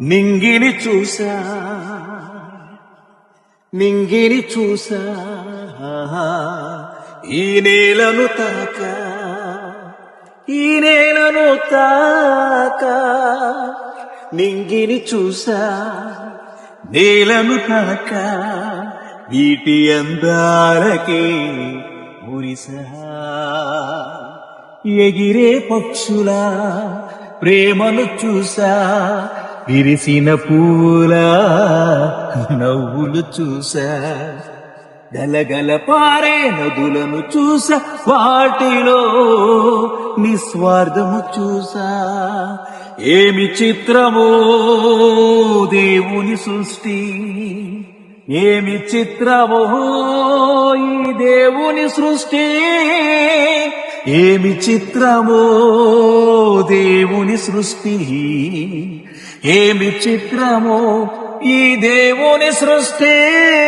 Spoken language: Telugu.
నింగిని చూసా నింగిని చూసా ఈ నేలను తాకా ఈ నేలను తాక నింగిని చూసా నేలను తాక వీటి అందాలకే మురిసా ఎగిరే పక్షుల ప్రేమను చూసా విరిసిన పూల నవ్వులు చూసా. గలగల పారే నదులను చూసా వాటిలో నిస్వార్థము చూసా. ఏమి చిత్రమో దేవుని సృష్టి. ఏమి చిత్రమో ఈ దేవుని సృష్టి. ఏమి చిత్రమో దేవుని సృష్టి. ఏమి చిత్రమో ఈ దేవుని సృష్టి.